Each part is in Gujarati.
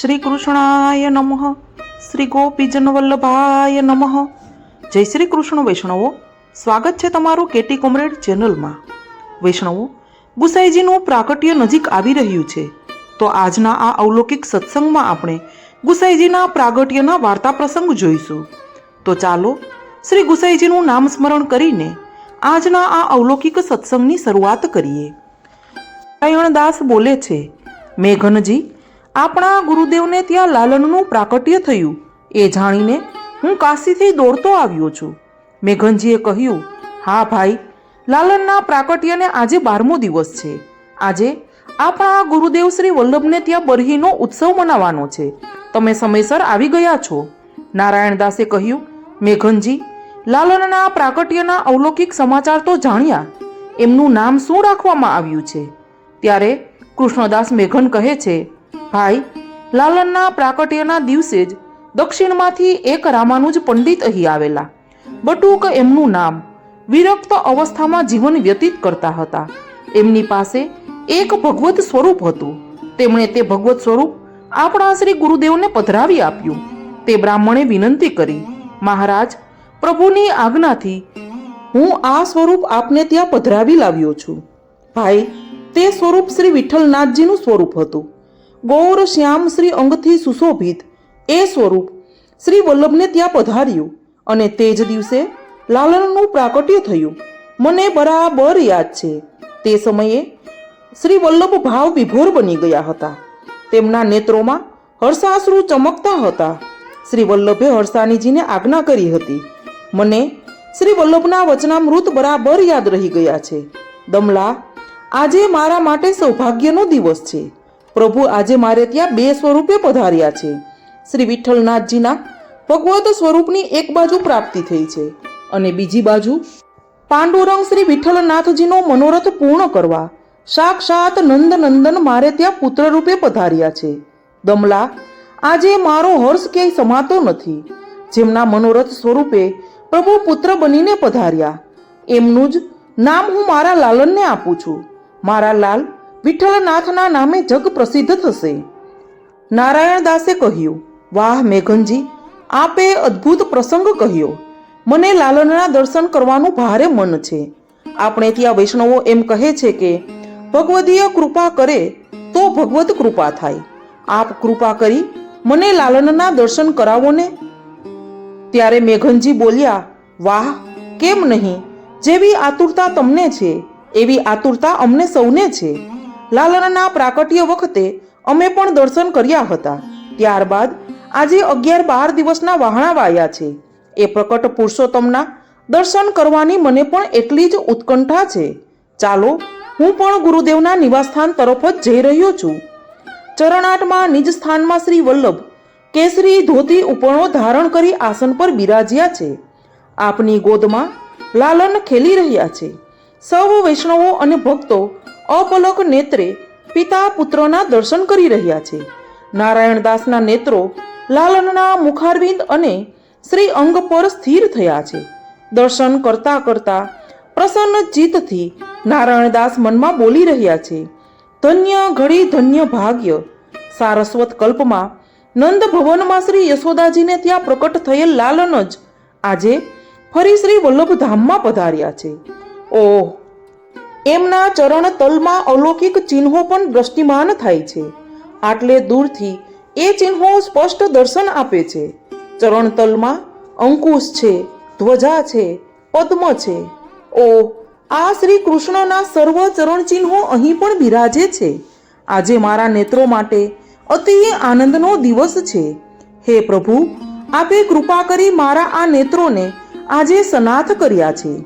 શ્રી કૃષ્ણાય નમઃ. શ્રી ગોપીજન વલ્લભાય નમઃ. જય શ્રી કૃષ્ણ વૈષ્ણવો. સ્વાગત છે તમારું કેટી કોમરેડ ચેનલમાં. વૈષ્ણવો, ગુસાઈજીનું પ્રાકટ્ય નજીક આવી રહ્યું છે. તો આજના આ અવલૌકિક સત્સંગમાં આપણે ગુસાઈજીના પ્રાગટ્યના વાર્તા પ્રસંગ જોઈશું. તો ચાલો શ્રી ગુસાઈજીનું નામ સ્મરણ કરીને આજના આ અવલૌકિક સત્સંગની શરૂઆત કરીએ. નારાયણદાસ બોલે છે, મેઘનજી આપણા ગુરુદેવને ત્યાં લાલનનું પ્રાકટ્ય થયું. એ જાણીને હું કાશીથી દોડતો આવ્યો છું. મેઘનજીએ કહ્યું, હા ભાઈ, લાલનના પ્રાકટ્યને આજે બારમો દિવસ છે. આજે આપણા ગુરુદેવ શ્રી વલ્લભને ત્યાં બરહીનો ઉત્સવ મનાવવાનો છે. તમે સમયસર આવી ગયા છો. નારાયણદાસે કહ્યું, મેઘનજી, લાલનના પ્રાકટ્યના અવલૌકિક સમાચાર તો જાણ્યા. એમનું નામ શું રાખવામાં આવ્યું છે? ત્યારે કૃષ્ણદાસ મેઘન કહે છે ભાઈ લાલનના પ્રાકટ્યના દિવસે જ દક્ષિણમાંથી એક રામાનુજ પંડિત અહીં આવેલા. બટુક એમનું નામ વિરક્ત અવસ્થામાં જીવન વ્યતીત કરતા હતા. એમની પાસે એક ભગવત સ્વરૂપ હતું. તેમણે તે ભગવત સ્વરૂપ આપણા શ્રી ગુરુદેવને પધરાવી આપ્યું. તે બ્રાહ્મણે વિનંતી કરી, મહારાજ, પ્રભુની આજ્ઞાથી હું આ સ્વરૂપ આપને ત્યાં પધરાવી લાવ્યો છું. ભાઈ, તે સ્વરૂપ શ્રી વિઠ્ઠલનાથજીનું સ્વરૂપ હતું. ગૌર શ્યામ શ્રી અંગથી સુશોભિત. એ સ્વરૂપ શ્રી વલ્લભને ત્યાં પધાર્યું અને તે જ દિવસે લાલનનું પ્રાકટ્ય થયું. મને બરાબર યાદ છે. તે સમયે શ્રી વલ્લભ ભાવ વિભોર બની ગયા હતા. તેમના નેત્રોમાં હર્ષાશ્રુ ચમકતા હતા. શ્રી વલ્લભે હર્ષાનીજીને આજ્ઞા કરી હતી. મને શ્રી વલ્લભના વચનામૃત બરાબર યાદ રહી ગયા છે. દમલા, આજે મારા માટે સૌભાગ્યનો દિવસ છે. પ્રભુ આજે મારે ત્યાં બે સ્વરૂપે પધાર્યા છે. શ્રી વિઠ્ઠલનાથજીના ભગવત સ્વરૂપની એક બાજુ પ્રાપ્તિ થઈ છે અને બીજી બાજુ પાંડુરંગ શ્રી વિઠ્ઠલનાથજીનો મનોરથ પૂર્ણ કરવા સાક્ષાત નંદ નંદન મારે ત્યાં પુત્ર રૂપે પધાર્યા છે. દમલા, આજે મારો હર્ષ ક્યાંય સમાતો નથી. જેમના મનોરથ સ્વરૂપે પ્રભુ પુત્ર બનીને પધાર્યા. એમનું જ નામ હું મારા લાલનને આપું છું. મારા લાલ વિઠ્ઠલનાથના નામે જગ પ્રસિદ્ધ થશે. નારાયણદાસે કહ્યું, વાહ મેઘનજી, આપે અદ્ભુત પ્રસંગ કહ્યો. મને લાલનના દર્શન કરવાનું ભારે મન છે. આપણે ત્યાં વૈષ્ણવો એમ કહે છે કે, ભગવદીય કૃપા કરે તો ભગવત કૃપા થાય. આપ કૃપા કરી મને લાલનના દર્શન કરાવો ને. ત્યારે મેઘનજી બોલ્યા, વાહ, કેમ નહીં? જેવી આતુરતા તમને છે, એવી આતુરતા અમને સૌને છે. લાલનના પ્રાકટ્ય વખતે અમે પણ દર્શન કર્યા હતા. ત્યારબાદ આજે અગિયાર બાર દિવસના વહાણા વાયા છે. એ પ્રકટ પુરુષોત્તમના દર્શન કરવાની મને પણ એટલી જ ઉત્કંઠા છે. ચાલો, હું પણ ગુરુદેવના નિવાસસ્થાન તરફ જ જઈ રહ્યો છું. ચરણાટમાં નિજ સ્થાનમાં શ્રી વલ્લભ કેસરી ધોતી ઉપરણો ધારણ કરી આસન પર બિરાજ્યા છે. આપની ગોદમાં લાલન ખેલી રહ્યા છે. સૌ વૈષ્ણવો અને ભક્તો અપલક નેત્રે પિતા પુત્રના દર્શન કરી રહ્યા છે. નારાયણદાસના નેત્રો લાલનના મુખારવિંદ અને શ્રી અંગ પર સ્થિર થયા છે. દર્શન કરતા કરતા પ્રસન્ન ચિત્તથી નારાયણદાસ મનમાં બોલી રહ્યા છે, ધન્ય ઘડી ધન્ય ભાગ્ય. સારસ્વત કલ્પમાં નંદ ભવનમાં શ્રી યશોદાજીને ત્યાં પ્રકટ થયેલ લાલન જ આજે ફરી શ્રી વલ્લભધામમાં પધાર્યા છે. ઓહ એમના ચરણ તલમાં અલૌકિક ચિહ્નો પણ દ્રષ્ટિમાન થાય છે. આટલે દૂરથી એ ચિહ્નો સ્પષ્ટ દર્શન આપે છે. ચરણ તલમાં અંકુશ છે, ધ્વજા છે, પદ્મ છે. ઓ આ શ્રી કૃષ્ણના સર્વ ચરણ ચિહ્નો અહીં પણ બિરાજે છે. આજે મારા નેત્રો માટે અતિ આનંદનો દિવસ છે. હે પ્રભુ, આપે કૃપા કરી મારા આ નેત્રોને આજે સનાથ કર્યા છે.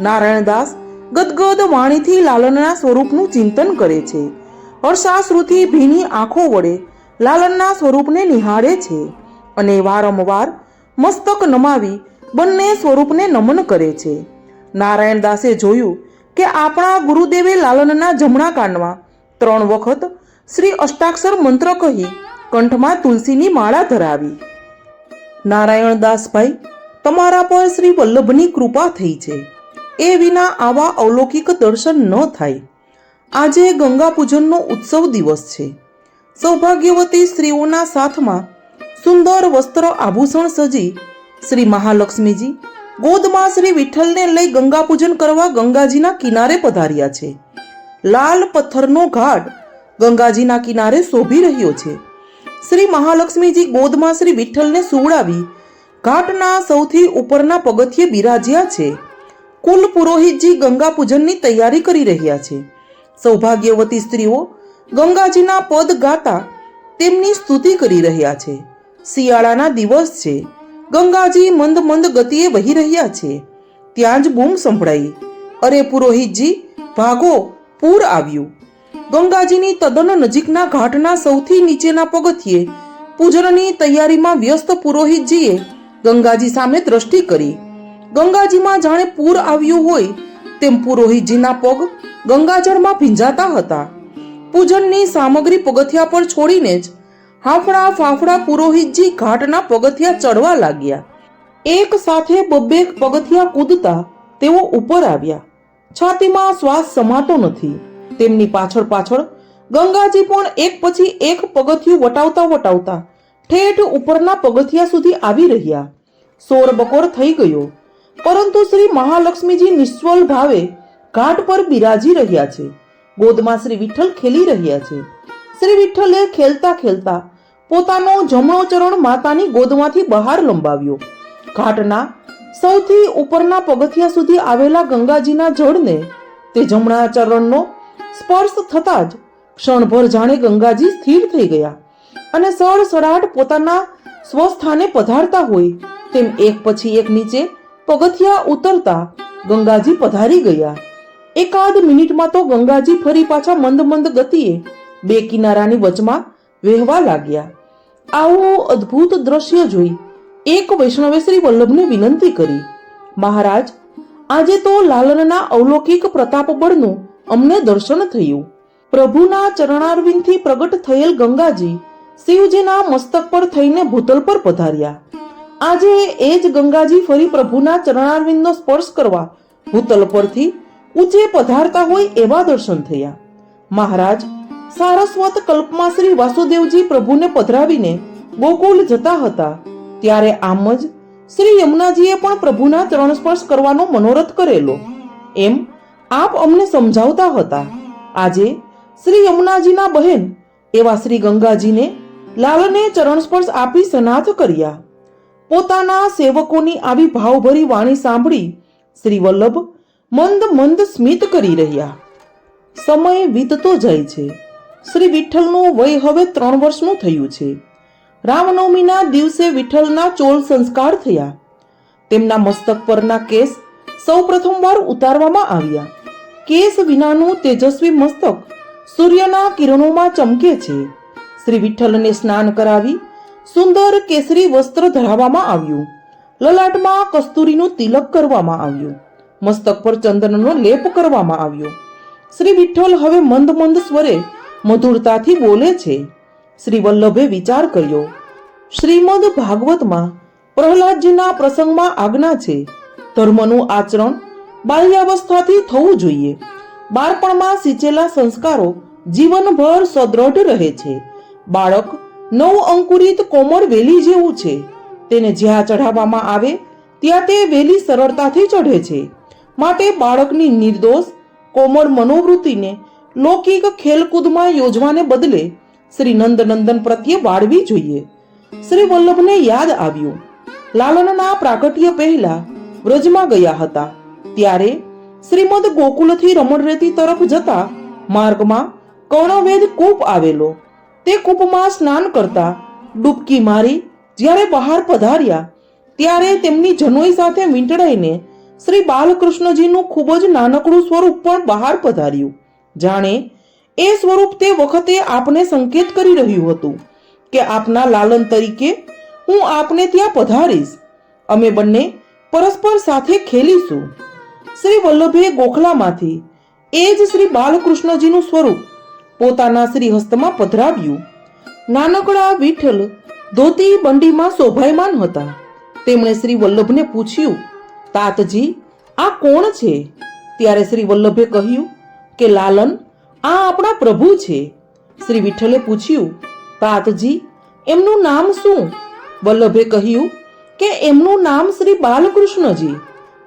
નારાયણદાસ ગદગદ વાણીથી લાલનના સ્વરૂપનું ચિંતન કરે છે. હર્ષાશ્રુથી ભીની આંખો વડે લાલનના સ્વરૂપને નિહાળે છે અને વારંવાર મસ્તક નમાવી બંને સ્વરૂપને નમન કરે છે. નારાયણદાસે જોયું કે આપણા ગુરુદેવે લાલનના જમણા કાનમાં ત્રણ વખત શ્રી અષ્ટાક્ષર મંત્ર કહી કંઠમાં તુલસીની માળા ધરાવી. નારાયણદાસભાઈ તમારા પર શ્રી વલ્લભની કૃપા થઈ છે. એ વિના આવા અવલૌકિક દર્શન ન થાય. આજે ગંગા પૂજનનો ઉત્સવ દિવસ છે. સૌભાગ્યવતી સ્ત્રીઓના સાથમાં સુંદર વસ્ત્ર આભૂષણ સજી શ્રી મહાલક્ષ્મીજી ગોદમાં શ્રી વિઠ્ઠલને લઈ ગંગા પૂજન કરવા ગંગાજીના કિનારે પધાર્યા છે. લાલ પથ્થરનો ઘાટ ગંગાજીના કિનારે શોભી રહ્યો છે. શ્રી મહાલક્ષ્મીજી ગોદમાં શ્રી વિઠ્ઠલને સુવડાવી ઘાટના સૌથી ઉપરના પગથિયે બિરાજ્યા છે. કુલ પુરોહિતજી ગંગા પૂજનની તૈયારી કરી રહ્યા છે. સૌભાગ્યવતી સ્ત્રીઓ ગંગાજીના પદ ગાતા તેમની સ્તુતિ કરી રહ્યા છે. શિયાળાના દિવસ છે. ગંગાજી મંદ મંદ ગતિએ વહી રહ્યા છે. ત્યાં જ બૂમ સંભળાઈ. અરે પુરોહિતજી, ભાગો, પૂર આવ્યું. ગંગાજીની તદ્દન નજીકના ઘાટના સૌથી નીચેના પગથિયે પૂજનની તૈયારીમાં વ્યસ્ત પુરોહિતજીએ ગંગાજી સામે દ્રષ્ટિ કરી. ગંગાજીમાં જાણે પૂર આવ્યું હોય તેમ પુરોહિતજીના પગ ગંગાજળમાં ભીંજાતા હતા. પૂજનની સામગ્રી પગથિયા પર છોડીને જ હાફડા ફાફડા પુરોહિતજી ઘાટના પગથિયા ચડવા લાગ્યા. એક સાથે બબ્બે પગથિયા કૂદતા તેઓ ઉપર આવ્યા. છાતીમાં શ્વાસ સમાતો નથી. તેમની પાછળ પાછળ ગંગાજી પણ એક પછી એક પગથિયું વટાવતા વટાવતા ઠેઠ ઉપરના પગથિયા સુધી આવી રહ્યા. સોર બકોર થઈ ગયો. પરંતુ શ્રી મહાલક્ષ્મીજી નિશ્ચલ ભાવે ઘાટ પર બિરાજી રહ્યા છે. ગોદમાં શ્રી વિઠ્ઠલ ખેલી રહ્યા છે. શ્રી વિઠ્ઠલે ખેલતા ખેલતા પોતાનો જમણો ચરણ માતાની ગોદમાંથી બહાર લંબાવ્યો. ઘાટના સૌથી ઉપરના પગથિયા સુધી આવેલા ગંગાજીના જળને તે જમણા ચરણનો સ્પર્શ થતા જ ક્ષણભર જાણે ગંગાજી સ્થિર થઈ ગયા અને સડસડાટ પોતાના સ્વસ્થાને પધારતા હોય તેમ એક પછી એક નીચે પગથિયા ઉતરતા ગંગાજી પધારી ગયા. એકાદ મિનિટમાં તો ગંગાજી ફરી પાછા મંદ મંદ ગતિએ બે કિનારાની વચમાં વહેવા લાગ્યા. આવું અદ્ભુત દ્રશ્ય જોઈ એક વૈષ્ણવે શ્રી વલ્લભને વિનંતી કરી, મહારાજ, આજે તો લાલનના અવલૌકિક પ્રતાપ બળનું અમને દર્શન થયું. પ્રભુના ચરણારવિંદથી પ્રગટ થયેલ ગંગાજી શિવજીના મસ્તક પર થઈને ભૂતલ પર પધાર્યા. આજે એ જ ગંગાજી ફરી પ્રભુના ચરણારવિંદનો સ્પર્શ કરવા ભૂતલ પરથી ઊંચે પધારતા હોય એવા દર્શન થયા. મહારાજ સારસ્વત કલ્પમાં શ્રી વાસુદેવજી પ્રભુને પધરાવીને ગોકુલ જતા હતા. ત્યારે આમ જ શ્રી યમુનાજીએ પણ પ્રભુના ચરણ સ્પર્શ કરવાનો મનોરથ કરેલો. એમ આપ અમને સમજાવતા હતા. આજે શ્રી યમુનાજીના બહેન એવા શ્રી ગંગાજીને લાલને ચરણ સ્પર્શ આપી સનાથ કર્યા. પોતાના સેવકોની આવી ભાવભરી વાણી સાંભળી શ્રી વલ્લભ મંદ મંદ સ્મિત કરી રહ્યા. સમય વીતતો જાય છે. શ્રી વિઠ્ઠલનું વય હવે ત્રણ વર્ષનું થયું છે. રામનવમીના દિવસે વિઠ્ઠલના ચોલ સંસ્કાર થયા. તેમના મસ્તક પરના કેસ સૌ પ્રથમવાર ઉતારવામાં આવ્યા. કેસ વિનાનું તેજસ્વી મસ્તક સૂર્યના કિરણોમાં ચમકે છે. શ્રી વિઠ્ઠલને સ્નાન કરાવી સુંદર કેસરી વસ્ત્ર ધરાવવામાં આવ્યું. લલાટમાં કસ્તુરીનું તિલક કરવામાં આવ્યું. મસ્તક પર ચંદનનો લેપ કરવામાં આવ્યો. શ્રી વિઠ્ઠલ હવે મંદ મંદ સ્વરે મધુરતાથી બોલે છે. શ્રી વલ્લભે વિચાર કર્યો, શ્રીમદ ભાગવતમાં પ્રહલાદજીના પ્રસંગમાં આજ્ઞા છે, ધર્મનું આચરણ બાલ્યાવસ્થાથી થવું જોઈએ. બાળપણમાં સિંચેલા સંસ્કારો જીવનભર સદ્રઢ રહે છે. બાળક નવ અંકુરિત કોમળ વેલી જેવું છે. તેને જ્યાં ચઢાવવામાં આવે, ત્યાં તે વેલી સરળતાથી ચઢે છે. માટે બાળકની નિર્દોષ, કોમળ મનોવૃત્તિને લૌકિક ખેલકૂદમાં યોજવાને બદલે શ્રી નંદનંદન પ્રત્યે વાળવી જોઈએ. શ્રી વલ્લભને યાદ આવ્યું. લાલનના પ્રાગટ્ય પહેલા વ્રજમાં ગયા હતા. ત્યારે શ્રીમદ ગોકુલથી રમણરેતી તરફ જતા માર્ગમાં કર્ણવેદ કૂપ આવેલો. તે કૂપમાં સ્નાન કરતા ડૂબકી મારી જ્યારે બહાર પધાર્યા, ત્યારે તેમની જનોઈ સાથે વીંટળાઈને શ્રી બાલકૃષ્ણજીનું ખૂબ જ નાનકડું સ્વરૂપ પણ બહાર પધાર્યું. જાણે એ સ્વરૂપ તે વખતે આપને સંકેત કરી રહ્યું હતું કે આપના લાલન તરીકે હું આપને ત્યાં પધારીશ. અમે બંને પરસ્પર સાથે ખેલીશું. શ્રી વલ્લભે ગોખલામાંથી એ જ શ્રી બાલકૃષ્ણજીનું સ્વરૂપ પોતાના શ્રીહસ્તમાં પધરાવ્યું. નાનકડા વિઠ્ઠલ ધોતી બંડીમાં શોભાયમાન હતા. તેમણે શ્રી વલ્લભને પૂછ્યું, તાતજી, આ કોણ છે? ત્યારે શ્રી વલ્લભે કહ્યું, કે લાલન, આ આપણા પ્રભુ છે. શ્રી વિઠ્ઠલે પૂછ્યું, તાતજી, એમનું નામ શું? વલ્લભે કહ્યું, કે એમનું નામ શ્રી બાલકૃષ્ણજી.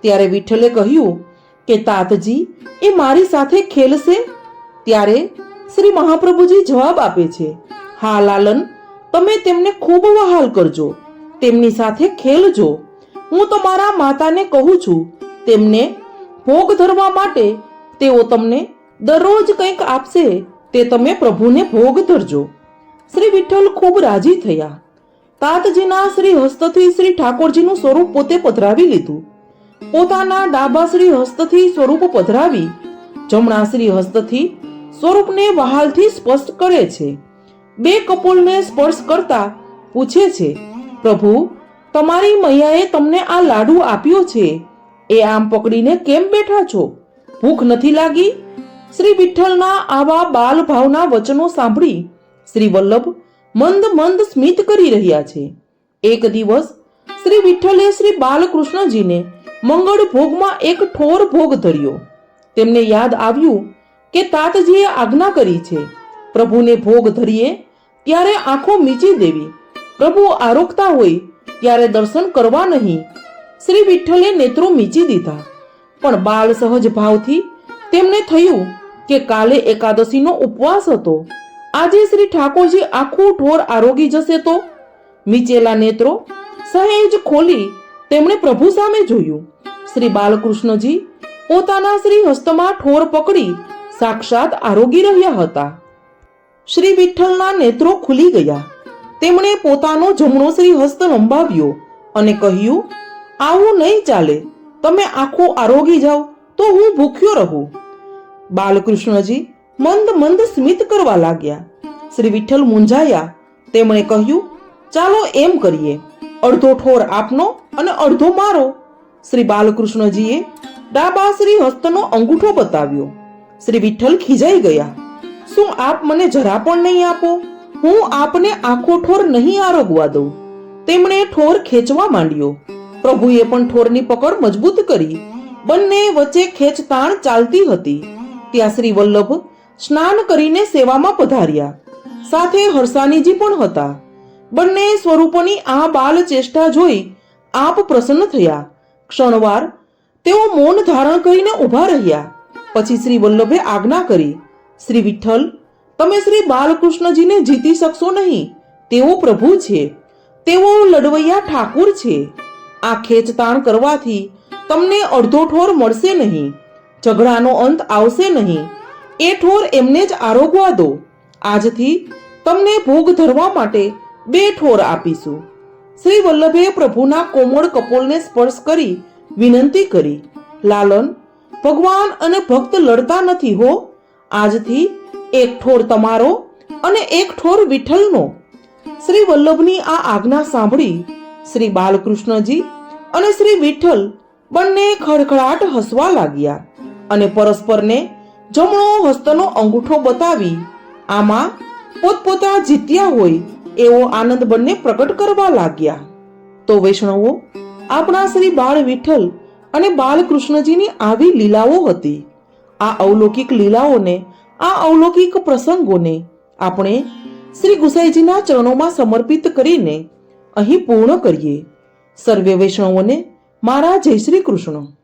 ત્યારે વિઠ્ઠલે કહ્યું, કે તાતજી, એ મારી સાથે ખેલશે? ત્યારે શ્રી મહાપ્રભુજી જવાબ આપે છે, હા, લાલન, તમે તેમને ખૂબ વહાલ કરજો. તેમની સાથે ખેલજો. હું તમારા માતાને કહું છું, તેમને ભોગ ધરવા માટે તેઓ તમને દરરોજ કંઈક આપશે, તે તમે પ્રભુને ભોગ ધરજો. શ્રી વિઠ્ઠલ ખૂબ રાજી થયા. તાતજીના શ્રી હસ્તથી શ્રી ઠાકોરજીનું સ્વરૂપ પોતે પધરાવી લીધું. પોતાના ડાબા શ્રી હસ્તથી સ્વરૂપ પધરાવી, જમણા શ્રી હસ્તથી સ્વરૂપને વહાલથી સ્પષ્ટ કરે છે. બે કપોલને સ્પર્શ કરતા પૂછે છે, પ્રભુ, તમારી મૈયાએ તમને આ લાડુ આપ્યો છે? એ આમ પકડીને કેમ બેઠા છો? ભૂખ નથી લાગી? શ્રી વિઠ્ઠલના આવા બાલ ભાવના વચનો સાંભળી શ્રી વલ્લભ મંદ મંદ સ્મિત કરી રહ્યા છે. એક દિવસ શ્રી વિઠ્ઠલે શ્રી બાલકૃષ્ણજીને મંગળ ભોગમાં એક ઠોર ભોગ ધર્યો. તેમને યાદ આવ્યું કે તાતજીએ આજ્ઞા કરી છે. પ્રભુને ભોગ ધરીએ ત્યારે આંખો મીચી દેવી. પ્રભુ આરોગતા હોય ત્યારે દર્શન કરવા નહીં. શ્રી વિઠ્ઠલે નેત્રો મીચી દીધા. પણ બાળ સહજ ભાવથી તેમને થયું કે કાલે એકાદશીનો ઉપવાસ હતો. આજે શ્રી ઠાકોરજી આખું ઠોર આરોગી જશે તો? મીચેલા નેત્રો સહેજ ખોલી તેમણે પ્રભુ સામે જોયું. શ્રી બાલકૃષ્ણજી પોતાના શ્રી હસ્તમાં ઠોર પકડી સાક્ષાત આરોગી રહ્યા હતા. શ્રી વિઠ્ઠલના નેત્રો ખુલી ગયા. તેમણે પોતાનો જમણો શ્રી હસ્ત લંબાવ્યો અને કહ્યું, આવું નહીં ચાલે. તમે આખો આરોગી જાઓ, તો હું ભૂખ્યો રહું. બાલકૃષ્ણજી મંદ મંદ સ્મિત કરવા લાગ્યા. શ્રી વિઠ્ઠલ મૂંઝાયા. તેમણે કહ્યું, ચાલો એમ કરીએ. અડધો ઠોર આપનો અને અડધો મારો. શ્રી બાલકૃષ્ણજીએ ડાબા શ્રી હસ્તનો અંગૂઠો બતાવ્યો. શ્રી વિઠ્ઠલ ખીજાઈ ગયા. શું આપ મને જરા પણ નહીં આપો? હું આપને આખો ઠોર નહીં આરોગવા દઉં. તેમણે ઠોર ખેંચવા માંડ્યો. પ્રભુએ પણ ઠોરની પકડ મજબૂત કરી. બંને વચ્ચે ખેંચતાણ ચાલતી હતી. ત્યાં શ્રી વલ્લભ સ્નાન કરીને સેવામાં પધાર્યા. સાથે હરસાનીજી પણ હતા. બંને સ્વરૂપોની આ બાલ ચેષ્ટા જોઈ આપ પ્રસન્ન થયા. ક્ષણવાર તેઓ મૌન ધારણ કરીને ઊભા રહ્યા. પછી શ્રી વલ્લભે આજ્ઞા કરી, શ્રી વિઠ્ઠલ, તમે શ્રી બાલકૃષ્ણજીને જીતી શકશો નહીં. તેઓ પ્રભુ છે. તેઓ લડવૈયા ઠાકુર છે. આ ખેંચતાણ કરવાથી તમને અડધો ઠોર મળશે નહીં. ઝઘડાનો અંત આવશે નહીં. એ ઠોર એમને જ આરોગવા દો. આજથી તમને ભોગ ધરવા માટે બે ઠોર આપીશું. શ્રી વલ્લભે પ્રભુના કોમળ કપોલને સ્પર્શ કરી વિનંતી કરી, લાલન ભગવાન અને ભક્ત લડતા નથી હો. આજથી એક ઠોર તમારો અને એક ઠોર વિઠ્ઠલનો. શ્રી વલ્લભની આ આજ્ઞા સાંભળી શ્રી બાલકૃષ્ણજી અને શ્રી વિઠ્ઠલ બંને ખડખડાટ હસવા લાગ્યા અને પરસ્પરને જમણો હસ્તનો અંગૂઠો બતાવી આમાં પોતપોતા જીત્યા હોય એવો આનંદ બંને પ્રગટ કરવા લાગ્યા. તો વૈષ્ણવો, આપણા શ્રી બાળ વિઠ્ઠલ અને બાલકૃષ્ણજીની આવી લીલાઓ હતી. આ અવલૌકિક લીલાઓને, આ અવલૌકિક પ્રસંગોને આપણે શ્રી ગુસાઈજીના ચરણોમાં સમર્પિત કરીને અહીં પૂર્ણ કરીએ. સર્વે વૈષ્ણવોને, મારા જય શ્રી કૃષ્ણ.